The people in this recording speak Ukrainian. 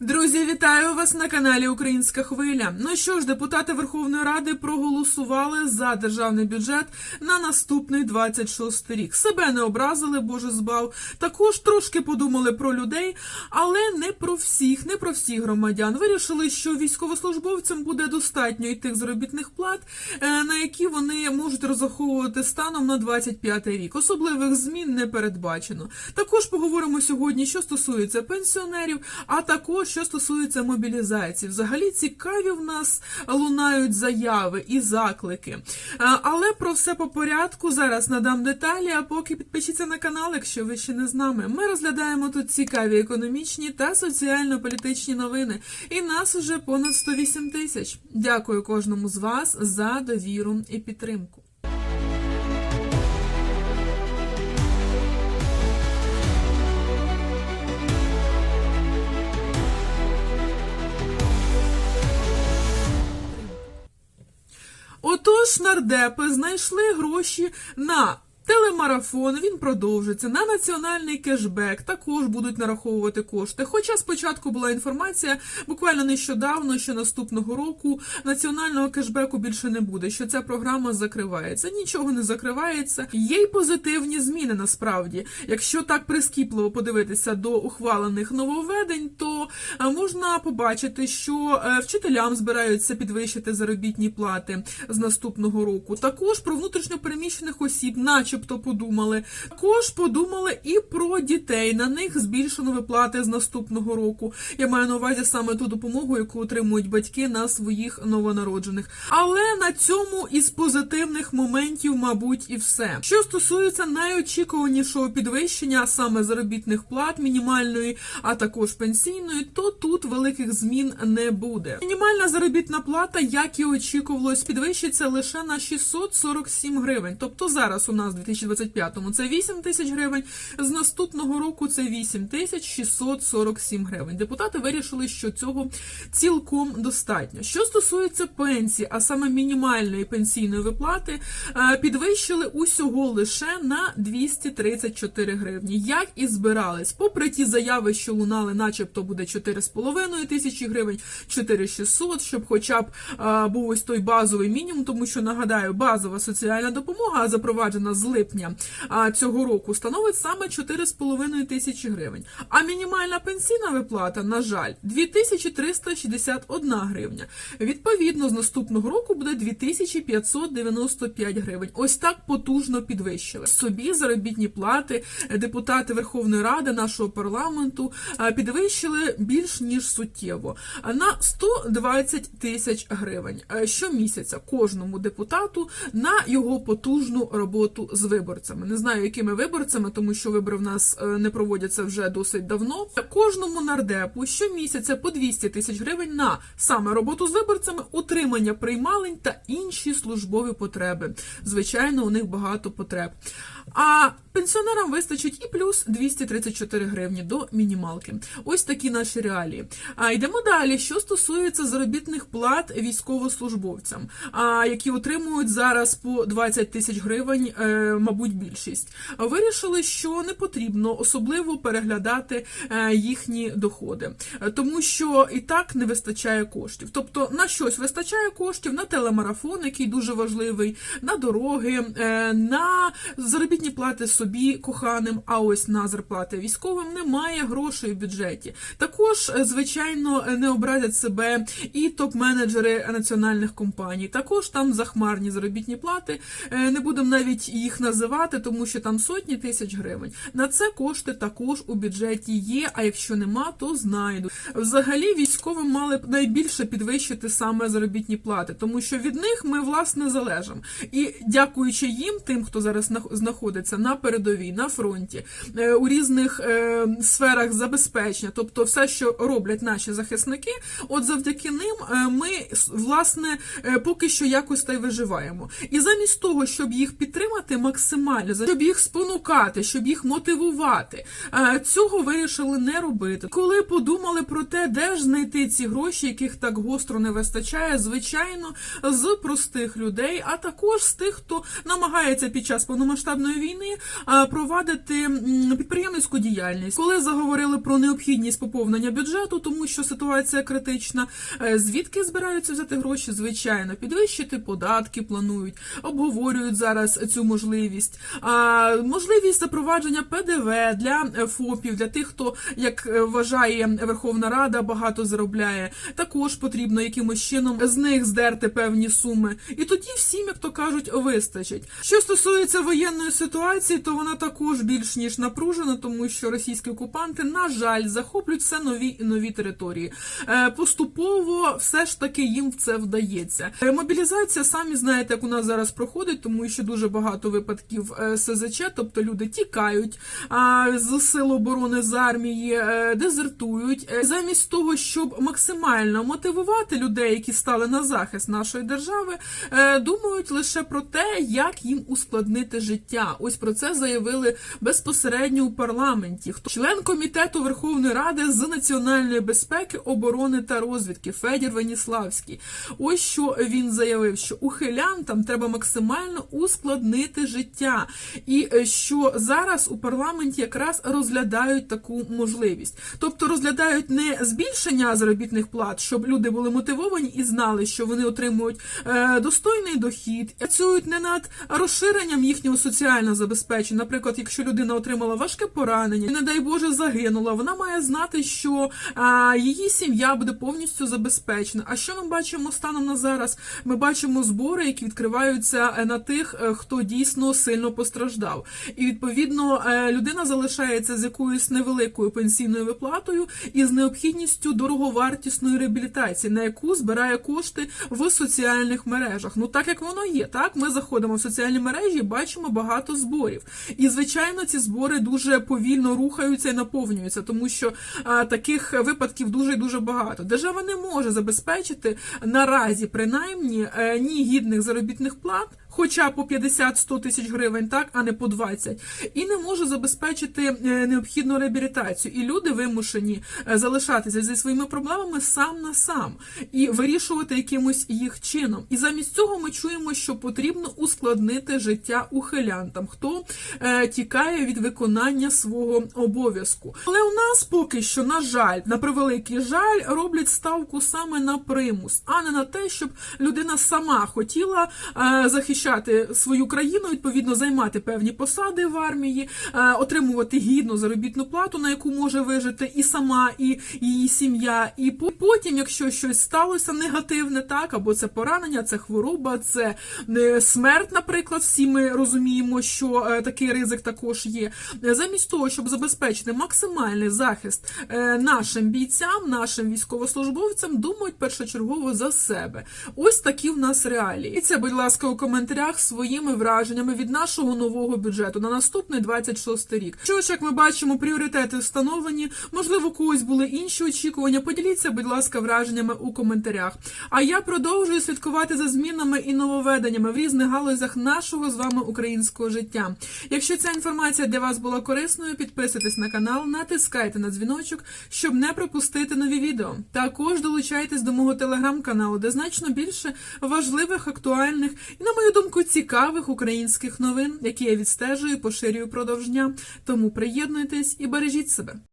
Друзі, вітаю вас на каналі Українська Хвиля. Ну що ж, депутати Верховної Ради проголосували за державний бюджет на наступний 26 рік. Себе не образили, боже збав. Також трошки подумали про людей, але не про всіх, не про всіх громадян. Вирішили, що військовослужбовцям буде достатньо і тих заробітних плат, е, на які вони можуть розраховувати станом на 25 рік. Особливих змін не передбачено. Також поговоримо сьогодні, що стосується пенсіонерів, а також що стосується мобілізації. Взагалі цікаві в нас лунають заяви і заклики. Е, Але про все по порядку зараз надам деталі. А поки підпишіться на канал, якщо ви ще не з нами. Ми розглядаємо тут цікаві економічні та соціально-політичні новини. І нас уже понад 108 тисяч. Дякую кожному з вас за довіру і підтримку. Отож, нардепи знайшли гроші на телемарафон. Він продовжиться на національний кешбек. Також будуть нараховувати кошти. Хоча спочатку була інформація буквально нещодавно, що наступного року національного кешбеку більше не буде. Що ця програма закривається. Нічого не закривається. Є й позитивні зміни насправді. Якщо так прискіпливо подивитися до ухвалених нововведень, то е, можна побачити, що е, вчителям збираються підвищити заробітні плати з наступного року. Також про внутрішньопереміщених осіб, начебто, подумали. Також подумали і про дітей. На них збільшено виплати з наступного року. Я маю на увазі саме ту допомогу, яку отримують батьки на своїх новонароджених. Але на цьому із позитивних моментів, мабуть, і все. Що стосується найочікуванішого підвищення, саме заробітних плат, мінімальної, а також пенсійної, то тут великих змін не буде. Мінімальна заробітна плата, як і очікувалось, підвищиться лише на 647 гривень. Тобто зараз у нас 2025-му це 8 тисяч гривень. З наступного року це 8 тисяч 647 гривень. Депутати вирішили, що цього цілком достатньо. Що стосується пенсії, а саме мінімальної пенсійної виплати, е, підвищили усього лише на 234 гривні. Як і збирались, попри ті заяви, що лунали, начебто буде 4,5 тисячі гривень, 4600, щоб хоча б е, був ось той базовий мінімум, тому що нагадаю, базова соціальна допомога запроваджена з липня цього року становить саме 4,5 тисячі гривень. А мінімальна пенсійна виплата, на жаль, 2361 гривня. Відповідно, з наступного року буде 2595 гривень. Ось так потужно підвищили. Собі заробітні плати депутати Верховної Ради нашого парламенту підвищили більш ніж суттєво на 120 тисяч гривень щомісяця кожному депутату на його потужну роботу з виборцями. Не знаю, якими виборцями, тому що вибори в нас е, не проводяться вже досить давно. Кожному нардепу щомісяця по 200 тисяч гривень на саме роботу з виборцями, утримання приймалень та інші службові потреби. Звичайно, у них багато потреб. А пенсіонерам вистачить і плюс 234 гривні до мінімалки. Ось такі наші реалії. А йдемо далі. Що стосується заробітних плат військовослужбовцям, а які отримують зараз по 20 тисяч гривень, е, мабуть, більшість. Вирішили, що не потрібно особливо переглядати е, їхні доходи, тому що і так не вистачає коштів. Тобто на щось вистачає коштів на телемарафон, який дуже важливий, на дороги, е, на заробітні плати собі коханим. А ось на зарплати військовим немає грошей в бюджеті. Також, е, звичайно, не образять себе і топ-менеджери національних компаній. Також там захмарні заробітні плати. Е, Не будемо навіть їх називати, тому що там сотні тисяч гривень. На це кошти також у бюджеті є. А якщо нема, то знайдуть. Взагалі військовим мали б найбільше підвищити саме заробітні плати, тому що від них ми власне залежимо. І дякуючи їм, тим, хто зараз нах- знаходиться на передовій, на фронті, е, у різних е, сферах забезпечення, тобто все, що роблять наші захисники, от завдяки ним е, ми власне поки що якось та й виживаємо. І замість того, щоб їх підтримати максимально, щоб їх спонукати, щоб їх мотивувати, цього вирішили не робити. Коли подумали про те, де ж знайти ці гроші, яких так гостро не вистачає, звичайно, з простих людей, а також з тих, хто намагається під час повномасштабної війни провадити підприємницьку діяльність. Коли заговорили про необхідність поповнення бюджету, тому що ситуація критична, е, звідки збираються взяти гроші? Звичайно, підвищити податки планують, обговорюють зараз цю можливість. Можливість запровадження ПДВ для ФОПів, для тих, хто як е, вважає Верховна Рада, багато заробляє. Також потрібно якимось чином з них здерти певні суми. І тоді всім, як то кажуть, вистачить. Що стосується воєнної ситуації, то вона також більш ніж напружена, тому що російські окупанти, на жаль, захоплюють все нові і нові території. Е, Поступово все ж таки їм в це вдається. Е, Мобілізація, самі знаєте, як у нас зараз проходить, тому що дуже багато випадків е, СЗЧ, тобто люди тікають з сил оборони з армії, дезертують. Замість того, щоб максимально мотивувати людей, які стали на захист нашої держави, думають лише про те, як їм ускладнити життя. Ось про це заявили безпосередньо у парламенті. Хто член комітету Верховної Ради з національної безпеки, оборони та розвідки Федір Веніславський. Ось що він заявив, що ухилянтам треба максимально ускладнити життя, і е, що зараз у парламенті якраз розглядають таку можливість, тобто розглядають не збільшення заробітних плат, щоб люди були мотивовані і знали, що вони отримують е, достойний дохід, працюють не над розширенням їхнього соціального забезпечення. Наприклад, якщо людина отримала важке поранення, і, не дай Боже, загинула, вона має знати, що а, її сім'я буде повністю забезпечена. А що ми бачимо станом на зараз? Ми бачимо збори, які відкриваються е, на тих, е, хто дійсно сильно постраждав. І відповідно е, людина залишається з якоюсь невеликою пенсійною виплатою і з необхідністю дороговартісної реабілітації, на яку збирає кошти в соціальних мережах. Ну так як воно є, так ми заходимо в соціальні мережі, і бачимо багато зборів. І звичайно, ці збори дуже повільно рухаються і наповнюються, тому що таких випадків дуже дуже багато. Держава не може забезпечити наразі, принаймні, е, ні гідних заробітних плат. Хоча по 50-100 тисяч гривень, так, а не по 20, і не може забезпечити е, необхідну реабілітацію. І люди вимушені е, залишатися зі своїми проблемами сам на сам і вирішувати якимось їх чином. І замість цього ми чуємо, що потрібно ускладнити життя ухилянтам, хто е, тікає від виконання свого обов'язку. Але у нас поки що, на жаль, на превеликий жаль, роблять ставку саме на примус, а не на те, щоб людина сама хотіла е, захищати свою країну, відповідно займати певні посади в армії, е, отримувати гідну заробітну плату, на яку може вижити і сама, і її сім'я. І потім, якщо щось сталося негативне, так або це поранення, це хвороба, це смерть, наприклад. Всі ми розуміємо, що е, такий ризик також є. Замість того, щоб забезпечити максимальний захист е, нашим бійцям, нашим військовослужбовцям, думають першочергово за себе. Ось такі в нас реалії. І це, будь ласка, у коментарях своїми враженнями від нашого нового бюджету на наступний 26 рік. Що ж, як ми бачимо, пріоритети встановлені. Можливо, у когось були інші очікування. Поділіться, будь ласка, враженнями у коментарях. А я продовжую слідкувати за змінами і нововведеннями в різних галузях нашого з вами українського життя. Якщо ця інформація для вас була корисною, підписуйтесь на канал, натискайте на дзвіночок, щоб не пропустити нові відео. Також долучайтесь до мого телеграм-каналу, де значно більше важливих, актуальних і, на мою думку, цікавих українських новин, які я відстежую поширюю продовж дня. Тому приєднуйтесь і бережіть себе.